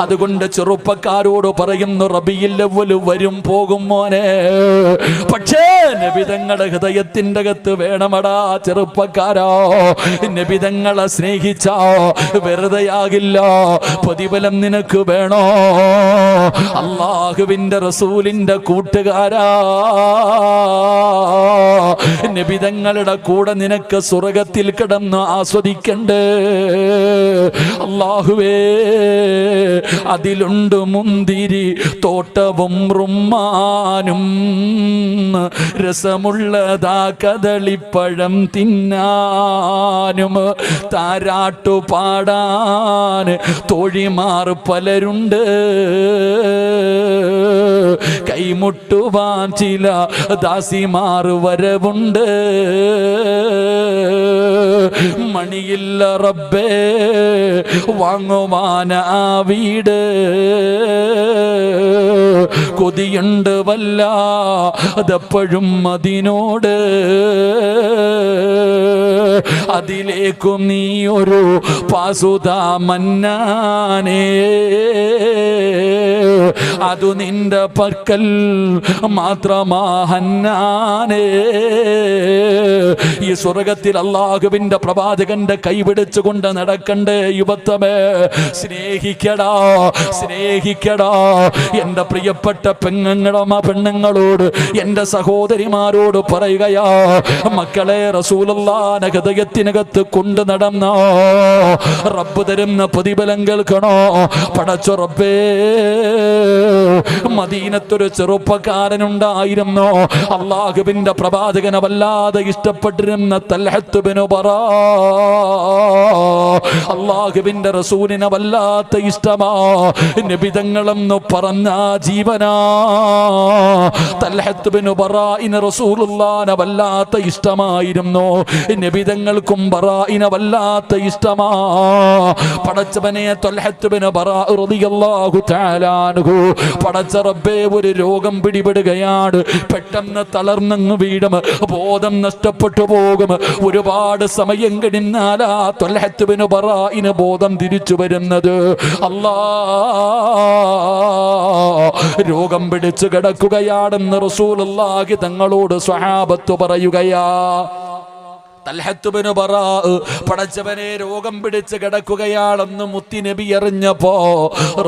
അതുകൊണ്ട് ചെറുപ്പക്കാരോട് പറയുന്നു റബിയിൽ ലവ്വൽ വരും പോകും മോനെ. പക്ഷേ നബിതങ്ങളുടെ ഹൃദയത്തിന്റെ അകത്ത് വേണമടാ ചെറുപ്പക്കാരോ. നബിതങ്ങളെ സ്നേഹിച്ചോ വെറുതെയാകില്ല. പ്രതിഫലം നിനക്ക് വേണോ? അള്ളാഹുവിന്റെ റസൂലിന്റെ കൂട്ടുകാരാ. നബിതങ്ങളുടെ കൂടെ നിനക്ക് സ്വർഗത്തിൽ കിടന്ന് ആസ്വദിക്കണ്ടേ. അള്ളാഹുവേ അതിലുണ്ട് മുന്തിരി തോട്ടവും റുമ്മാനും. രസമുള്ളതാ കദളിപ്പഴം തിന്നാനും. താരാട്ടു പാടാൻ തോഴിമാർ പലരുണ്ട്. കൈമുട്ടുവാൻ ചില ദാസിമാർ വരവുണ്ട്. മണിയില്ല റബ്ബേ വാങ്ങുവാൻ ആ വീട്. കൊതിയുണ്ട് വല്ല അതെപ്പോഴും അതിനോട്. അതിലേക്കും നീ ഒരു പാസുത മന്നാനേ. അതു നിന്റെ പക്കൽ മാത്രമാഹന്നാനേ ഈ സ്വർഗത്തിൽ അള്ളാഹുവിന്റെ പ്രവാചകന്റെ കൈപിടിച്ചുകൊണ്ട് നടക്കണ്ടേ യുവത്വമേ. സ്നേഹിക്കടാ സ്നേഹിക്കടാ. എന്റെ പ്രിയപ്പെട്ട പെണ്ണുങ്ങളമ്മ പെണ്ണുങ്ങളോട് എന്റെ സഹോദരിമാരോട് പറയുകയാ മക്കളെ റസൂലല്ലാന ഹൃദയത്തിനകത്ത് കൊണ്ടു നടന്ന റബ്ബ് തരുന്ന പ്രതിഫലം കേൾക്കണോ? പടച്ചു റബ്ബേ മദീനത്തൊരു ചെറുപ്പക്കാരനുണ്ടായിരുന്നു? അള്ളാഹുബിന്റെ പ്രവാചകനെ വല്ലാതെ ഇഷ്ടപ്പെട്ടിരുന്ന തൽഹത്തുബിനു പറ അള്ളാഹുബിന്റെ റസൂലിനെ വല്ലാത്ത ഇഷ്ടമാ നിബിതങ്ങളെന്ന് പറഞ്ഞ ജീവനാ തൽഹത്തുബിനു ബറായിന് റസൂലുള്ളാനെ വല്ലാത്ത ഇഷ്ടമായിരുന്നു. നിബിതങ്ങൾക്കും ബറായിനെ വല്ലാത്ത ഇഷ്ടമാ. പടച്ചവനെ പടച്ച റബ്ബേ ഒരു രോഗം പിടിപെടുകയാണ്. പെട്ടെന്ന് തളർന്നങ്ങ് വീടും ബോധം നഷ്ടപ്പെട്ടു പോകും. ഒരുപാട് സമയം കഴിഞ്ഞാലാ തൊല്ലഹത്തുവിന് ബറായിന് ബോധം തിരിച്ചു വരുന്നത്. അല്ലാ രോഗം പിടിച്ചു കിടക്കുകയാണെന്ന് റസൂലുള്ളാഹി തങ്ങളോട് സ്വഹാബത്ത് പറയുകയാ പടച്ചവനെ രോഗം പിടിച്ച് കിടക്കുകയാണെന്ന് മുത്തി നബി എറിഞ്ഞപ്പോ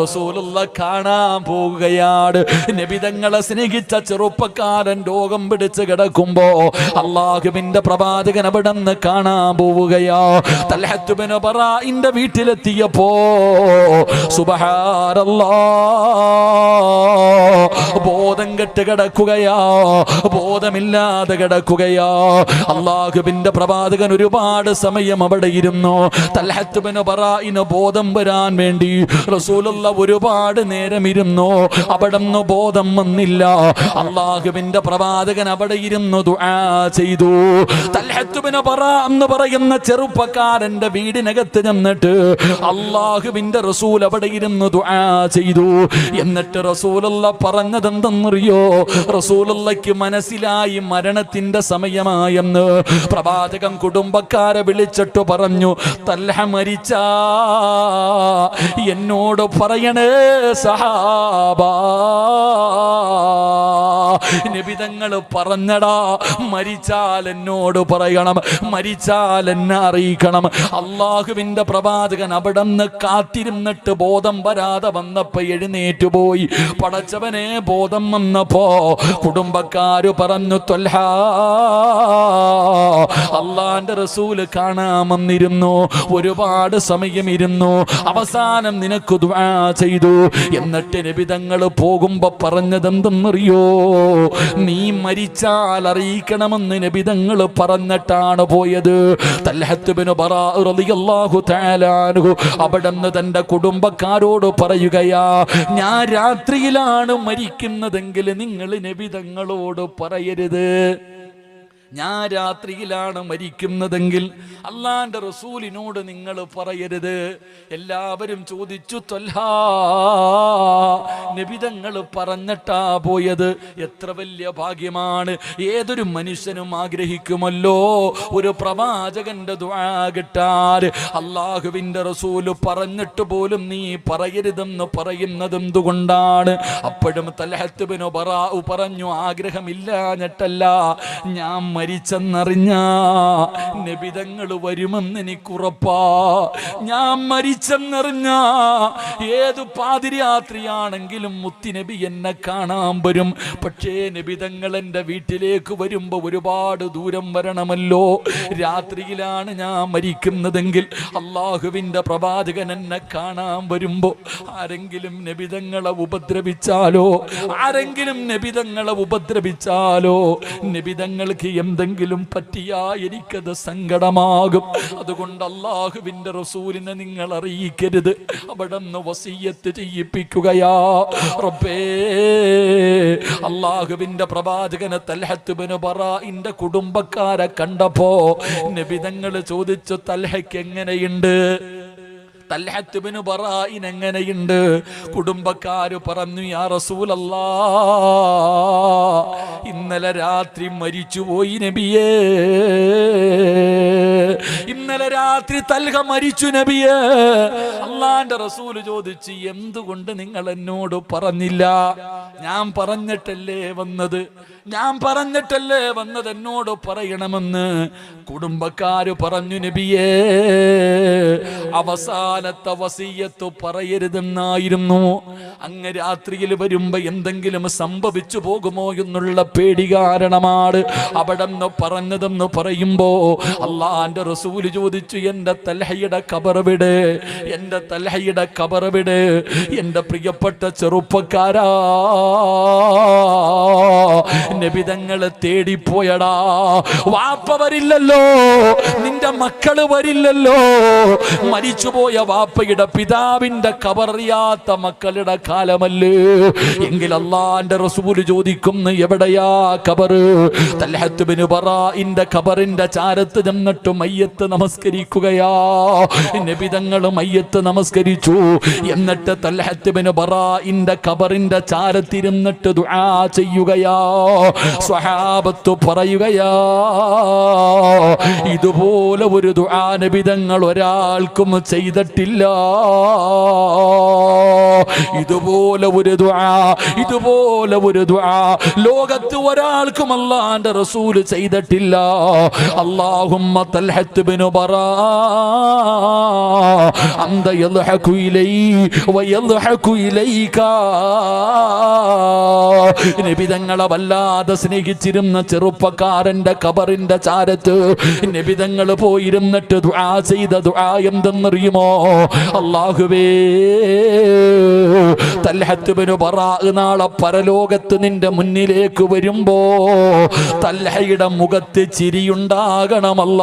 റസൂലുള്ള കാണാൻ പോവുകയാണ് നബിതങ്ങളെ സ്നേഹിച്ച ചെറുപ്പക്കാരൻ രോഗം പിടിച്ച് കിടക്കുമ്പോ അള്ളാഹുവിന്റെ പ്രവാചകൻ അവിടെ നിന്ന് കാണാൻ പോവുകയാ. തൽഹത്തുബിന് പറ ഇന്റെ വീട്ടിലെത്തിയപ്പോ ബോധം കെട്ട് കിടക്കുകയാ. ബോധമില്ലാതെ കിടക്കുകയാ. അള്ളാഹുവിന്റെ പ്രവാചകൻ ഒരുപാട് സമയം അവിടെ ഇരുന്നു. ബോധം വരാൻ വേണ്ടി റസൂലുള്ള ഒരുപാട് നേരം ഇരുന്നു. അവിടെ ബോധം വന്നില്ല. അള്ളാഹുവിന്റെ പ്രവാചകൻ അവിടെ ഇരുന്നു ചെയ്തു. ബറ എന്ന് പറയുന്ന ചെറുപ്പക്കാരന്റെ വീടിനകത്ത് ചെന്നിട്ട് അള്ളാഹുവിന്റെ റസൂൽ അവിടെ ഇരുന്നു ചെയ്തു. എന്നിട്ട് റസൂലുള്ള പറഞ്ഞത് എന്തെന്നറിയോ റസൂലുള്ളയ്ക്ക് മനസ്സിലായി മരണത്തിന്റെ സമയമായെന്ന്. പ്രവാചകൻ കുടുംബക്കാരെ വിളിച്ചിട്ട് പറഞ്ഞു തൽഹ മരിച്ച എന്നോട് പറയണേ സഹാബ നിബിതങ്ങൾ പറഞ്ഞടാ മരിച്ചാൽ എന്നോട് പറയണം മരിച്ചാൽ എന്നെ അറിയിക്കണം. അള്ളാഹുവിന്റെ പ്രവാചകൻ അവിടെ നിന്ന് കാത്തിരുന്നിട്ട് ബോധം വരാതെ വന്നപ്പോ എഴുന്നേറ്റ് പോയി. പടച്ചവനെ ബോധം വന്നപ്പോ കുടുംബക്കാര് പറഞ്ഞു തൊൽഹ അള്ളാന്റെ റസൂൽ കാണാമെന്നിരുന്നു ഒരുപാട് സമയം ഇരുന്നു. അവസാനം നിനക്ക് ചെയ്തു. എന്നിട്ട് നബിതങ്ങൾ പോകുമ്പോ പറഞ്ഞത് എന്തെന്നറിയോ നീ മരിച്ചാൽ അറിയിക്കണമെന്ന് നബിതങ്ങൾ പറഞ്ഞിട്ടാണ് പോയത്. അവിടെ നിന്ന് തന്റെ കുടുംബക്കാരോട് പറയുകയാ ഞാൻ രാത്രിയിലാണ് മരിക്കുന്നതെങ്കിൽ നിങ്ങൾ നബിതങ്ങളോട് പറയരുത്. ഞാൻ രാത്രിയിലാണ് മരിക്കുന്നതെങ്കിൽ അള്ളാന്റെ റസൂലിനോട് നിങ്ങൾ പറയരുത്. എല്ലാവരും ചോദിച്ചു തൊല്ലാ നിബിതങ്ങൾ പറഞ്ഞിട്ടാ പോയത്. എത്ര വലിയ ഭാഗ്യമാണ്. ഏതൊരു മനുഷ്യനും ആഗ്രഹിക്കുമല്ലോ. ഒരു പ്രവാചകന്റെ ദ്വാകിട്ടാൽ അള്ളാഹുവിന്റെ റസൂൽ പറഞ്ഞിട്ട് പോലും നീ പറയരുതെന്ന് പറയുന്നത് എന്തുകൊണ്ടാണ് അപ്പോഴും തലഹത്തുബിനു പറഞ്ഞു ആഗ്രഹമില്ലാഞ്ഞിട്ടല്ല ഞാൻ മരിച്ചെന്നറിഞ്ഞ നബിതങ്ങൾ വരുമെന്ന് എനിക്കുറപ്പാ. ഞാൻ മരിച്ചെന്നറിഞ്ഞ ഏതു പാതിരാത്രിയാണെങ്കിലും മുത്തിനബി എന്നെ കാണാൻ വരും. പക്ഷേ നബിതങ്ങൾ എന്റെ വീട്ടിലേക്ക് വരുമ്പോൾ ഒരുപാട് ദൂരം വരണമല്ലോ. രാത്രിയിലാണ് ഞാൻ മരിക്കുന്നതെങ്കിൽ അള്ളാഹുവിന്റെ പ്രവാചകൻ എന്നെ കാണാൻ വരുമ്പോൾ ആരെങ്കിലും നബിതങ്ങളെ ഉപദ്രവിച്ചാലോ? ആരെങ്കിലും നബിതങ്ങളെ ഉപദ്രവിച്ചാലോ? നബിതങ്ങൾക്ക് എന്തെങ്കിലും പറ്റിയാ എനിക്കത് സങ്കടമാകും. അതുകൊണ്ട് അള്ളാഹുവിന്റെ റസൂലിനെ നിങ്ങൾ അറിയിക്കരുത്. അവിടെ നിന്ന് വസീയത്ത് ചെയ്യിപ്പിക്കുകയാ. റബ്ബേ അള്ളാഹുവിന്റെ പ്രവാചകനെ തൽഹത്തുബിന് പറന്റെ കുടുംബക്കാരെ കണ്ടപ്പോ നബിതങ്ങൾ ചോദിച്ചു തൽഹയ്ക്ക് എങ്ങനെയുണ്ട്? തൽഹത്തുബിന് ബറായിൻ എങ്ങനെയുണ്ട്? കുടുംബക്കാര് പറഞ്ഞു യാ റസൂലല്ലാ ഇന്നലെ രാത്രി മരിച്ചുപോയി നബിയേ. ഇന്നലെ രാത്രി തൽഹ മരിച്ചു നബിയേ. അള്ളാന്റെ റസൂൽ ചോദിച്ച് എന്തുകൊണ്ട് നിങ്ങൾ എന്നോട് പറഞ്ഞില്ല? ഞാൻ പറഞ്ഞിട്ടല്ലേ വന്നത്. ഞാൻ പറഞ്ഞിട്ടല്ലേ വന്നത്? എന്നോട് പറയണമെന്ന് കുടുംബക്കാര് പറഞ്ഞു നബിയേ അവസാനത്തെ വസീയത്ത് പറയരുതെന്നായിരുന്നു. അങ്ങ് രാത്രിയിൽ വരുമ്പോ എന്തെങ്കിലും സംഭവിച്ചു പോകുമോ എന്നുള്ള പേടി കാരണമാണ് അവിടെ നിന്ന് പറഞ്ഞതെന്ന് പറയുമ്പോ അള്ളാന്റെ റസൂൽ ചോദിച്ചു എന്റെ തലഹയുടെ കബറവിട് എന്റെ തലഹയുടെ കബറവിട് എന്റെ പ്രിയപ്പെട്ട ചെറുപ്പക്കാരാ നബിതങ്ങളെ തേടിപ്പോയടാ വാപ്പ വരില്ലല്ലോ. നിന്റെ മക്കൾ വരില്ലല്ലോ. മരിച്ചുപോയ വാപ്പയുടെ പിതാവിന്റെ കബറിയാത്ത മക്കളുടെ കാലമല്ലേ? എങ്കിൽ അള്ളാന്റെ റസൂൽ ചോദിക്കുന്നു എവിടെയാ കബറ് തൽഹത്തുബിന് പറന്റെ കബറിന്റെ ചാരത്ത് ചെന്നിട്ട് മയ്യത്ത് നമസ്കരിക്കുകയാ. നബിതങ്ങൾ മയ്യത്ത് നമസ്കരിച്ചു. എന്നിട്ട് തൽഹത്തുബിന് പറന്റെ കബറിന്റെ ചാരത്തിരുന്നിട്ട് ദുആ ചെയ്യുകയാ. സ്വഹാബത്ത് പറയുകയാ. ഇതുപോലെ ഒരു ദുആ നബിതങ്ങൾ ഒരാൾക്കും ചെയ്തിട്ടില്ല. ഇതുപോലെ ഒരു ദുആ ഇതുപോലെ ഒരു ദുആ ലോകത്ത് ഒരാൾക്കും അല്ലാന്റെ റസൂൽ ചെയ്തിട്ടില്ല. അല്ലാഹുമ്മ തൽഹത്ത് ബിനു ബറാ അന്ത യദ്ഹകു ഇലൈ വയദ്ഹകു ഇലൈക. നബിതങ്ങളെ വല്ലാതെ സ്നേഹിച്ചിരുന്ന ചെറുപ്പക്കാരന്റെ കബറിന്റെ ചാരത്ത് നബിതങ്ങൾ പോയിരുന്നിട്ട് ദുആ ചെയ്ത ദുആ എന്തെന്നറിയുമോ? അള്ളാഹുവേ തൽഹത്തുബിനു പറ നാളെ പരലോകത്ത് നിന്റെ മുന്നിലേക്ക് വരുമ്പോ തൽഹയുടെ മുഖത്ത് ചിരിയുണ്ടാകണമല്ല.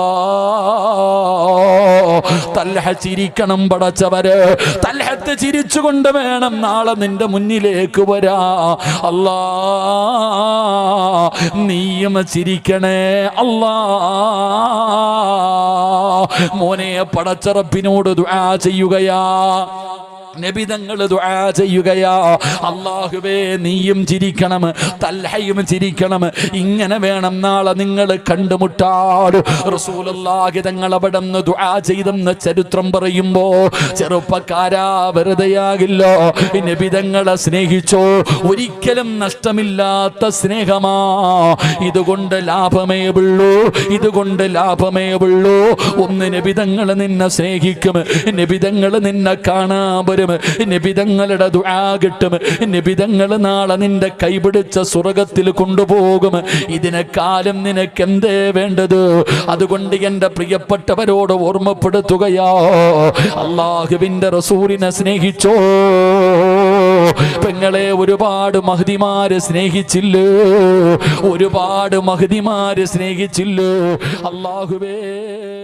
തൽഹ ചിരിക്കണം പടച്ചവര് തൽഹത്ത് ചിരിച്ചുകൊണ്ട് വേണം നാളെ നിന്റെ മുന്നിലേക്ക് വരാ. അല്ലാ. നീയും ചിരിക്കണേ അല്ലാ മോനെ പടച്ചറപ്പിനോട് ദുആ ചെയ്യുകയാ. നബിതങ്ങൾ ദുആ ചെയ്യുകയാ. അള്ളാഹുവേ നീയും ചിരിക്കണം. തൽഹയും ചിരിക്കണം. ഇങ്ങനെ വേണം നാളെ നിങ്ങൾ കണ്ടുമുട്ടാട് റസൂലുള്ളാഹി തങ്ങൾ അവിടെ നിന്ന് ദുആ ചെയ്തെന്ന് ചരിത്രം പറയുമ്പോ ചെറുപ്പക്കാരാ വെറുതെയാകില്ലോ. നബിതങ്ങളെ സ്നേഹിച്ചോ ഒരിക്കലും നഷ്ടമില്ലാത്ത സ്നേഹമാ. ഇതുകൊണ്ട് ലാഭമേ ഉള്ളൂ ഇതുകൊണ്ട് ലാഭമേ ഉള്ളൂ. ഒന്ന് നബിതങ്ങൾ നിന്നെ സ്നേഹിക്കും നബിതങ്ങൾ നിന്നെ കാണാൻ വരും ദുആ കിട്ടും നാളെ നിന്റെ കൈപിടിച്ച സ്വർഗത്തിൽ കൊണ്ടുപോകും ഇതിനെക്കാലം നിനക്ക് എന്തേ വേണ്ടത്? അതുകൊണ്ട് എന്റെ പ്രിയപ്പെട്ടവരോട് ഓർമ്മപ്പെടുത്തുകയാ. അള്ളാഹുവിന്റെ റസൂലിനെ സ്നേഹിച്ചോ? പെങ്ങളെ ഒരുപാട് മഹതിമാര് സ്നേഹിച്ചില്ലോ? ഒരുപാട് മഹതിമാര് സ്നേഹിച്ചില്ലോ? അള്ളാഹുവേ.